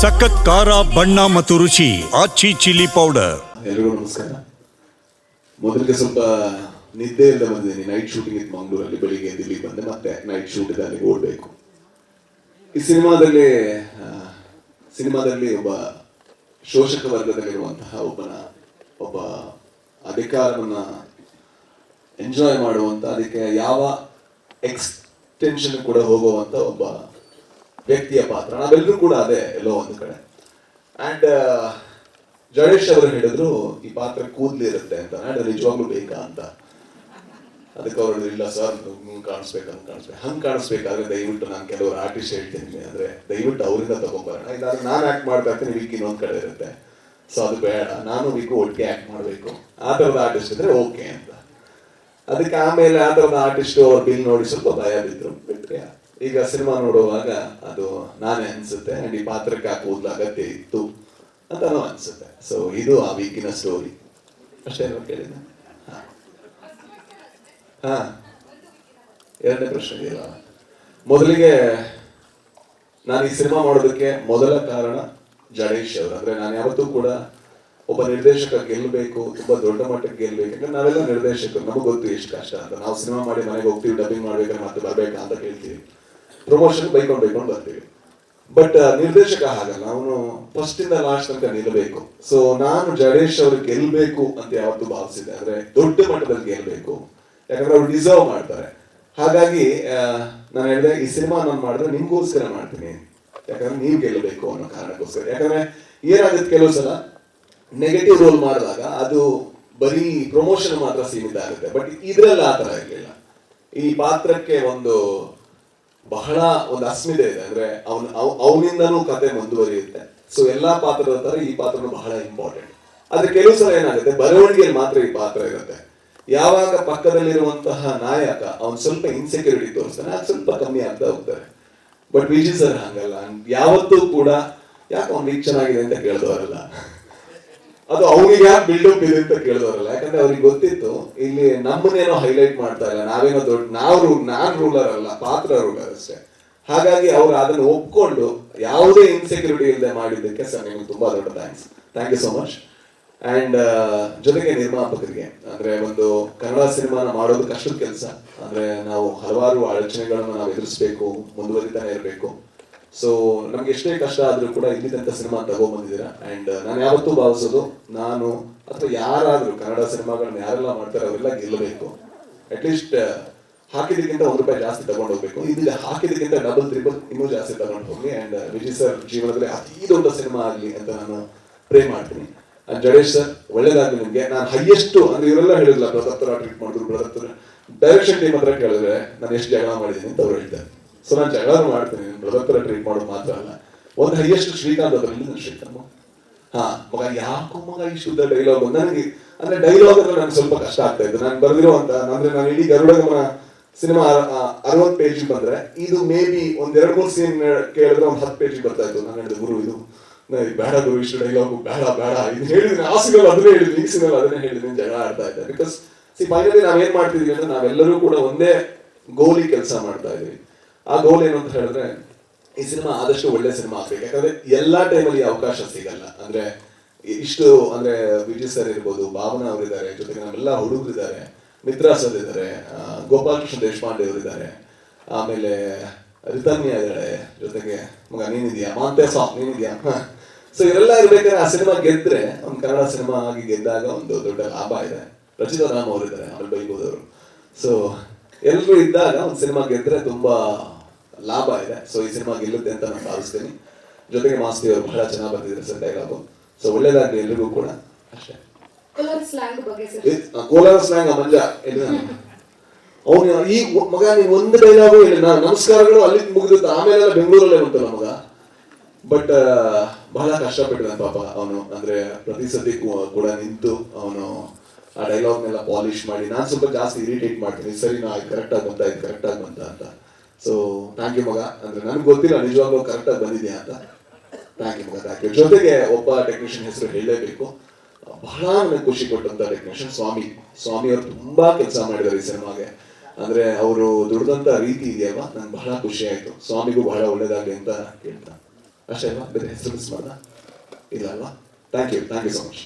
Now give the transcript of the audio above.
ಸಖತ್ ಖಾರ, ಬಣ್ಣ ಮತ್ತು ರುಚಿ ಆಚಿ ಚಿಲ್ಲಿ ಪೌಡರ್ ಎಲ್ರಿಗೂ ನಮಸ್ಕಾರ. ಮೊದಲಿಗೆ ಸ್ವಲ್ಪ ನಿದ್ದೆ ಇಲ್ಲ ಬಂದಿದ್ದೀನಿ. ನೈಟ್ ಶೂಟಿಂಗ್ ಇತ್ತು ಮಂಗಳೂರಲ್ಲಿ, ಬೆಳಿಗ್ಗೆ ದಿಲ್ಲಿ ಬಂದೆ. ಮತ್ತೆ ನೈಟ್ ಶೂಟ್ ಇದೆ ಅಲ್ಲಿಗೆ ಓಡಬೇಕು. ಈ ಸಿನಿಮಾದಲ್ಲಿ ಸಿನಿಮಾದಲ್ಲಿ ಒಬ್ಬ ಶೋಷಕ ವರ್ಗದಲ್ಲಿರುವಂತಹ ಒಬ್ಬನ, ಒಬ್ಬ ಅಧಿಕಾರವನ್ನು ಎಂಜಾಯ್ ಮಾಡುವಂತ, ಅದಕ್ಕೆ ಯಾವ ಎಕ್ಸ್ಟೆನ್ಷನ್ ಕೂಡ ಹೋಗುವಂತ ಒಬ್ಬ ವ್ಯಕ್ತಿಯ ಪಾತ್ರ. ನಾವೆಲ್ಲರೂ ಕೂಡ ಅದೇ ಎಲ್ಲೋ ಒಂದು ಕಡೆ. ಆ್ಯಂಡ್ ಜಡೇಶ್ ಅವರು ಹೇಳಿದ್ರು, ಈ ಪಾತ್ರ ಕೂದ್ಲು ಇರುತ್ತೆ ಅಂತ. ಅಂಡ್ ನಿಜವಾಗ್ಲೂ ಬೇಕಾ ಅಂತ. ಅದಕ್ಕೆ ಅವರು ಇಲ್ಲ ಸರ್ ಕಾಣಿಸ್ಬೇಕು ಅಂತ ಕಾಣಿಸ್ಬೇಕು. ಹಂಗೆ ಕಾಣಿಸ್ಬೇಕಾದ್ರೆ ದಯವಿಟ್ಟು ನಾನು ಕೆಲವರು ಆರ್ಟಿಸ್ಟ್ ಹೇಳ್ತೀನಿ ಅಂದ್ರೆ ದಯವಿಟ್ಟು ಅವರಿಂದ ತಗೊಂಬರೋಣ. ಇಲ್ಲಾಂದ್ರೆ ನಾನು ಮಾಡ್ತಾ ಇರ್ತೀನಿ ವಿಕ್ ಇನ್ನೊಂದು ಕಡೆ ಇರುತ್ತೆ. ಸೊ ಅದು ಬೇಡ. ನಾನು ವಿಕ್ ಒಟ್ಟಿಗೆ ಆಕ್ಟ್ ಮಾಡಬೇಕು. ಆ ಥರದ ಆರ್ಟಿಸ್ಟ್ ಇದ್ರೆ ಓಕೆ ಅಂತ. ಅದಕ್ಕೆ ಆಮೇಲೆ ಆ ಥರದ ಆರ್ಟಿಸ್ಟ್ ಅವ್ರ ಬಿಲ್ ನೋಡಿ ಸ್ವಲ್ಪ ಭಯ ಬಿದ್ರು. ಬಿಟ್ರೆ ಈಗ ಸಿನಿಮಾ ನೋಡುವಾಗ ಅದು ನಾನೇ ಅನ್ಸುತ್ತೆ ಅಂಡ್ ಈ ಪಾತ್ರಕ್ಕೆ ಕೂದಲ ಅಗತ್ಯ ಇತ್ತು ಅಂತನೂ ಅನ್ಸುತ್ತೆ. ಸೊ ಇದು ಆ ವೀಕಿನ ಸ್ಟೋರಿ ಅಷ್ಟೇ ಕೇಳಿದ ಹಾ. ಎರಡನೇ ಪ್ರಶ್ನೆ ಇದೆಯಲ್ಲ ಮೊದಲಿಗೆ ನಾನು ಈ ಸಿನಿಮಾ ಮಾಡೋದಕ್ಕೆ ಮೊದಲ ಕಾರಣ ಜಡೇಶ್ ಅವರು. ಅಂದ್ರೆ ನಾನು ಯಾವತ್ತೂ ಕೂಡ ಒಬ್ಬ ನಿರ್ದೇಶಕ ಗೆಲ್ಲಬೇಕು, ತುಂಬಾ ದೊಡ್ಡ ಮಟ್ಟಕ್ಕೆ ಗೆಲ್ಲಬೇಕು ಯಾಕಂದ್ರೆ ನಾವೆಲ್ಲ ನಿರ್ದೇಶಕರು. ನಮಗೆ ಗೊತ್ತು ಎಷ್ಟು ಕಷ್ಟ ಅಂತ. ನಾವು ಸಿನಿಮಾ ಮಾಡಿ ಮನೆಗೆ ಹೋಗ್ತೀವಿ ಡಬ್ಬಿಂಗ್ ಮಾಡ್ಬೇಕಾದ್ರೆ ಮತ್ತೆ ಬರ್ಬೇಕಾ ಅಂತ ಕೇಳ್ತೀವಿ. ಪ್ರಮೋಷನ್ ಬೈಕೊಂಡು ಬೈಕೊಂಡು ಬರ್ತೀವಿ. ಬಟ್ ನಿರ್ದೇಶಕ ಹಾಗಲ್ಲ. ಅವನು ಫಸ್ಟ್ ಇಂದ ಲಾಸ್ಟ್ ತನಕ ನಿಲ್ಲಬೇಕು ಸೊ ನಾನು ಜಡೇಶ್ ಅವ್ರಿಗೆ ಗೆಲ್ಬೇಕು ಅಂತ ಯಾವತ್ತು ಭಾವಿಸಿದ್ದೆ ಅಂದ್ರೆ ದೊಡ್ಡ ಮಟ್ಟದಲ್ಲಿ ಗೆಲ್ಬೇಕು. ಯಾಕಂದ್ರೆ ಅವ್ರು ಡಿಸರ್ವ್ ಮಾಡ್ತಾರೆ. ಹಾಗಾಗಿ ನಾನು ಹೇಳಿದೆ, ಈ ಸಿನಿಮಾ ನಾನು ಮಾಡಿದ್ರೆ ನಿಮ್ಗೋಸ್ಕರ ಮಾಡ್ತೀನಿ. ಯಾಕಂದ್ರೆ ನೀವು ಗೆಲ್ಲಬೇಕು ಅನ್ನೋ ಕಾರಣಕ್ಕೋಸ್ಕರ. ಯಾಕಂದ್ರೆ ಏನಾಗುತ್ತೆ ಕೆಲವು ಸಲ? ನೆಗೆಟಿವ್ ರೋಲ್ ಮಾಡಿದಾಗ ಅದು ಬರೀ ಪ್ರಮೋಷನ್ ಮಾತ್ರ ಸೀಮಿತ ಆಗುತ್ತೆ. ಬಟ್ ಇದ್ರಲ್ಲಿ ಆ ಥರ ಇರಲಿಲ್ಲ. ಈ ಪಾತ್ರಕ್ಕೆ ಒಂದು ಬಹಳ ಒಂದು ಅಸ್ಮಿತೆ ಇದೆ. ಅಂದ್ರೆ ಅವನ್ ಅವನಿಂದನೂ ಕತೆ ಮುಂದುವರಿಯುತ್ತೆ. ಸೊ ಎಲ್ಲಾ ಪಾತ್ರದ ತರ ಈ ಪಾತ್ರನು ಬಹಳ ಇಂಪಾರ್ಟೆಂಟ್ ಆದ್ರೆ ಕೆಲವು ಸಲ ಏನಾಗುತ್ತೆ, ಬರವಣಿಗೆಯಲ್ಲಿ ಮಾತ್ರ ಈ ಪಾತ್ರ ಇರುತ್ತೆ. ಯಾವಾಗ ಪಕ್ಕದಲ್ಲಿರುವಂತಹ ನಾಯಕ, ಅವನ್ ಸ್ವಲ್ಪ ಇನ್ಸೆಕ್ಯೂರಿಟಿ ತೋರಿಸ್ತಾನೆ, ಅದು ಸ್ವಲ್ಪ ಕಮ್ಮಿ ಆಗ್ತಾ ಹೋಗ್ತಾರೆ. ಬಟ್ ವಿಜಿ ಸರ್ ಹಂಗಲ್ಲ. ಯಾವತ್ತೂ ಕೂಡ, ಯಾಕೆ ಅವ್ನಿಗೆ ಚೆನ್ನಾಗಿದೆ ಅಂತ ಕೇಳಿದವರಲ್ಲ. ಅದು ಅವ್ರಿಗೆ ಯಾಕೆ ಬಿಲ್ಡಪ್ ಇದೆ ಅಂತ ಕೇಳಿದವರಲ್ಲ. ಯಾಕಂದ್ರೆ ಅವ್ರಿಗೆ ಗೊತ್ತಿತ್ತು, ಇಲ್ಲಿ ನಮ್ಮನ್ನೇನೋ ಹೈಲೈಟ್ ಮಾಡ್ತಾ ಇಲ್ಲ, ನಾವೇನೋ ದೊಡ್ಡ, ನಾವು ನಾನ್ ರೂಲರ್ ಅಲ್ಲ, ಪಾತ್ರ ರೂಲರ್ ಅಷ್ಟೇ. ಹಾಗಾಗಿ ಅವ್ರು ಅದನ್ನು ಒಪ್ಕೊಂಡು ಯಾವುದೇ ಇನ್ಸೆಕ್ಯೂರಿಟಿ ಇಲ್ಲದೆ ಮಾಡಿದ್ದಕ್ಕೆ ಸರ್, ನಿಮ್ಗೆ ತುಂಬಾ ದೊಡ್ಡ thanks thank you so much and ಜೊತೆಗೆ ನಿರ್ಮಾಪಕರಿಗೆ, ಅಂದ್ರೆ ಒಂದು ಕನ್ನಡ ಸಿನಿಮಾನ ಮಾಡೋದು ಕಷ್ಟದ ಕೆಲಸ. ಅಂದ್ರೆ ನಾವು ಹಲವಾರು ಅಡಚಣೆಗಳನ್ನು ನಾವು ಎದುರಿಸಬೇಕು, ಮುಂದುವರಿತಾನೆ ಇರಬೇಕು. ಸೊ ನಮ್ಗೆ ಎಷ್ಟೇ ಕಷ್ಟ ಆದ್ರೂ ಕೂಡ ಇಲ್ಲಿ ತನಕ ಸಿನಿಮಾ ತಗೊಂಬಂದಿದ್ದೀರಾ? ಅಂಡ್ ನಾನು ಯಾವತ್ತೂ ಭಾವಿಸೋದು ನಾನು ಅಥವಾ ಯಾರಾದ್ರೂ ಕನ್ನಡ ಸಿನಿಮಾಗಳನ್ನ ಯಾರೆಲ್ಲ ಮಾಡ್ತಾರೆ ಅವರೆಲ್ಲ ಗೆಲ್ಲಬೇಕು. ಅಟ್ಲೀಸ್ಟ್ ಹಾಕಿದಕ್ಕಿಂತ ಒಂದು ರೂಪಾಯಿ ಜಾಸ್ತಿ ತಗೊಂಡು ಹೋಗ್ಬೇಕು. ಇದು ಹಾಕಿದಕ್ಕಿಂತ ಡಬಲ್ ತ್ರಿಬಲ್ ಇನ್ನೂ ಜಾಸ್ತಿ ತಗೊಂಡು ಹೋಗಿ ಅಂಡ್ ವಿಜಯ್ ಸರ್ ಜೀವನದಲ್ಲಿ ಅತಿ ದೊಡ್ಡ ಸಿನಿಮಾ ಆಗಲಿ ಅಂತ ನಾನು ಪ್ರೇ ಮಾಡ್ತೀನಿ. ಜಡೇಶ್ ಸರ್ ಒಳ್ಳೇದಾಗಲಿ ನಿಮ್ಗೆ. ನಾನು ಹೈಯೆಸ್ಟ್ ಅಂದ್ರೆ ಇವರೆಲ್ಲ ಹೇಳಿಲ್ಲ ಬ್ರದರ್ ಟ್ರೀಟ್ ಮಾಡಿದ್ರು ಬ್ರದರ್ ತರ. ಡೈರೆಕ್ಷನ್ ಟೀಮ್ ಹತ್ರ ಕೇಳಿದ್ರೆ ನಾನು ಎಷ್ಟು ಜಗಳ ಮಾಡಿದ್ದೀನಿ ಅಂತ ಅವ್ರು ಹೇಳ್ತಾರೆ. ಸೊ ನಾನು ಜಗಳ ಮಾಡ್ತೀನಿ. ಬ್ರದರ್ ತರ ಟ್ರೀಟ್ ಮಾಡೋದು ಮಾತ್ರ ಅಲ್ಲ. ಒಂದು ಹೈಯೆಸ್ಟ್ ಶ್ರೀಕಾಂತ್ ಅದರಲ್ಲಿ ನನ್ನ ಶ್ರೀಕಾಂತ್ ಹಾ, ಮಗ, ಯಾಕೋ ಮಗ ಈ ಶುದ್ಧ ಡೈಲಾಗ್ ನನಗೆ ಅಂದ್ರೆ ಡೈಲಾಗ್ ಅಂದ್ರೆ ನನಗೆ ಸ್ವಲ್ಪ ಕಷ್ಟ ಆಗ್ತಾ ಇತ್ತು. ನಾನು ಬರೆದಿರುವಂತ ಅಂದ್ರೆ ನಾನು ಇಡೀ ಗರುಡ ಗಮನ ಸಿನಿಮಾ ಅರವತ್ತು ಪೇಜ್ ಬಂದ್ರೆ, ಇದು ಮೇ ಬಿ ಒಂದ್ ಎರಡು ಮೂರು ಸೀನ್ ಕೇಳಿದ್ರೆ ಒಂದ್ ಹತ್ತು ಪೇಜ್ ಬರ್ತಾ ಇತ್ತು. ನಾನು ಹೇಳಿದ, ಗುರು, ಇದು ಬೇಡ ಗುರು ಇಷ್ಟು ಡೈಲಾಗು ಬೇಡ ಬೇಡ. ಇದು ಹೇಳಿದ್ರೆ ಆ ಸಿನಿಮಾ ಅದನ್ನೇ ಹೇಳಿದ್ವಿ ಈ ಸಿನಿಮಾ ಅದನ್ನೇ ಹೇಳಿದ್ವಿ ಜಗಳ ಆಡ್ತಾ ಇದ್ದೆ. ಬಿಕಾಸ್ ಸಿ ಫೈನಲಿ ನಾವೇನ್ ಮಾಡ್ತಿದ್ವಿ ಅಂದ್ರೆ ನಾವೆಲ್ಲರೂ ಕೂಡ ಒಂದೇ ಗೋಲಿ ಕೆಲಸ ಮಾಡ್ತಾ ಇದೀವಿ. ಆ ಗೋಲ್ ಏನು ಅಂತ ಹೇಳಿದ್ರೆ, ಈ ಸಿನಿಮಾ ಆದಷ್ಟು ಒಳ್ಳೆ ಸಿನಿಮಾ ಆಗ್ಬೇಕು. ಯಾಕಂದ್ರೆ ಎಲ್ಲಾ ಟೈಮಲ್ಲಿ ಅವಕಾಶ ಸಿಗಲ್ಲ. ಅಂದ್ರೆ ಇಷ್ಟು, ಅಂದ್ರೆ ವಿಜಯ್ ಸರ್ ಇರ್ಬೋದು, ಭಾವನಾ ಅವರಿದ್ದಾರೆ, ಜೊತೆಗೆ ನಮ್ಮೆಲ್ಲ ಹುಡುಗರಿದ್ದಾರೆ ಇದ್ದಾರೆ ಸರ್ ಇದ್ದಾರೆ ಗೋಪಾಲಕೃಷ್ಣ ದೇಶಪಾಂಡೆ ಅವರಿದ್ದಾರೆ, ಆಮೇಲೆ ರಿತನ್ಯ ಇದ್ದಾಳೆ ಜೊತೆಗೆ ಮಗ ನೀನಿದ್ಯಾ ಮಾಂತೆ ಸಾಫ್ ನೀನಿದ್ಯಾ ಸೊ ಇವರೆಲ್ಲ ಇರ್ಬೇಕಾದ್ರೆ ಆ ಸಿನಿಮಾ ಗೆದ್ರೆ, ಒಂದು ಕನ್ನಡ ಸಿನಿಮಾ ಆಗಿ ಗೆದ್ದಾಗ ಒಂದು ದೊಡ್ಡ ಲಾಭ ಇದೆ. ರಚಿತಾ ರಾಮ್ ಅವರಿದ್ದಾರೆ ಆಮೇಲೆ ಬೈಬೋದವರು ಸೊ ಎಲ್ಲರೂ ಇದ್ದಾಗ ಒಂದು ಸಿನಿಮಾ ಗೆದ್ರೆ ತುಂಬಾ ಲಾಭ ಇದೆ. ಸೊ ಈ ಸಿನಿಮಾ ಗೆಲ್ಲುತ್ತೆ ಅಂತ ನಾನು ಭಾವಿಸ್ತೀನಿ. ಜೊತೆಗೆ ಮಾಸ್ತಿ ಅವರು ಬಹಳ ಚೆನ್ನಾಗಿ ಬರ್ತಿದ್ದಾರೆ ಸರ್ ಡೈಲಾಗು ಸೊ ಒಳ್ಳೇದಾಗಲಿ ಎಲ್ರಿಗೂ ಕೂಡ. ಅಷ್ಟೇ. ಕೋಲಾರ ಸ್ಲ್ಯಾಂಗ್ ಬಗ್ಗೆ ಸರ್. ಆ ಕೋಲಾರ ಸ್ಲ್ಯಾಂಗ್ ಮಂಜ ಅವನು ಈ ಮಗ ನೀವು ಒಂದು ಡೈಲಾಗು ಹೇಳಿ. ನಾನು ನಮಸ್ಕಾರಗಳು ಅಲ್ಲಿ ಮುಗಿದಿತ್ತು ಆಮೇಲೆ ಬೆಂಗಳೂರಲ್ಲೇ ಉಂಟಲ್ಲ ನಮಗ ಬಟ್ ಬಹಳ ಕಷ್ಟಪಟ್ಟಿದ್ದಾನೆ ಪಾಪ ಅವನು. ಅಂದ್ರೆ ಪ್ರತಿ ಸತಿ ಕೂಡ ನಿಂತು ಅವನು ಆ ಡೈಲಾಗ್ನೆಲ್ಲ ಪಾಲಿಶ್ ಮಾಡಿ ನಾನು ಸ್ವಲ್ಪ ಜಾಸ್ತಿ ಇರಿಟೇಟ್ ಮಾಡ್ತೀನಿ. ಸರಿ ನಾ ಕರೆಕ್ಟ್ ಆಗಿ ಬಂತ ಇದು ಕರೆಕ್ಟ್ ಆಗಿ ಬಂತ ಅಂತ. ಸೊ ಥ್ಯಾಂಕ್ ಯು ಮಗ. ಅಂದ್ರೆ ನನಗೆ ಗೊತ್ತಿಲ್ಲ, ನಿಜವಾಗ್ಲೂ ಕರೆಕ್ಟ್ ಆಗಿ ಬಂದಿದೆ ಅಂತ. ಥ್ಯಾಂಕ್ ಯು ಮಗ. ಥ್ಯಾಂಕ್ ಯು ಜೊತೆಗೆ ಒಬ್ಬ ಟೆಕ್ನಿಷಿಯನ್ ಹೆಸರು ಹೇಳಲೇಬೇಕು. ಬಹಳ ನನಗೆ ಖುಷಿ ಕೊಟ್ಟಂತ ಟೆಕ್ನಿಷಿಯನ್ ಸ್ವಾಮಿ. ಸ್ವಾಮಿ ಅವರು ತುಂಬಾ ಕೆಲಸ ಮಾಡಿದ್ದಾರೆ ಈ ಸಿನಿಮಾಗೆ. ಅಂದ್ರೆ ಅವರು ದುಡ್ದಂತ ರೀತಿ ಇದೆಯಲ್ವಾ? ನಂಗೆ ಬಹಳ ಖುಷಿ ಆಯ್ತು. ಸ್ವಾಮಿಗೂ ಬಹಳ ಒಳ್ಳೇದಾಗಲಿ ಅಂತ ಕೇಳ್ತಾ. ಅಷ್ಟೇ ಅಲ್ವಾ? ಬೇರೆ ಹೆಸರು ಮಿಸ್ ಮಾಡ್ದ? ಇಲ್ಲ ಅಲ್ವಾ thank you thank you so much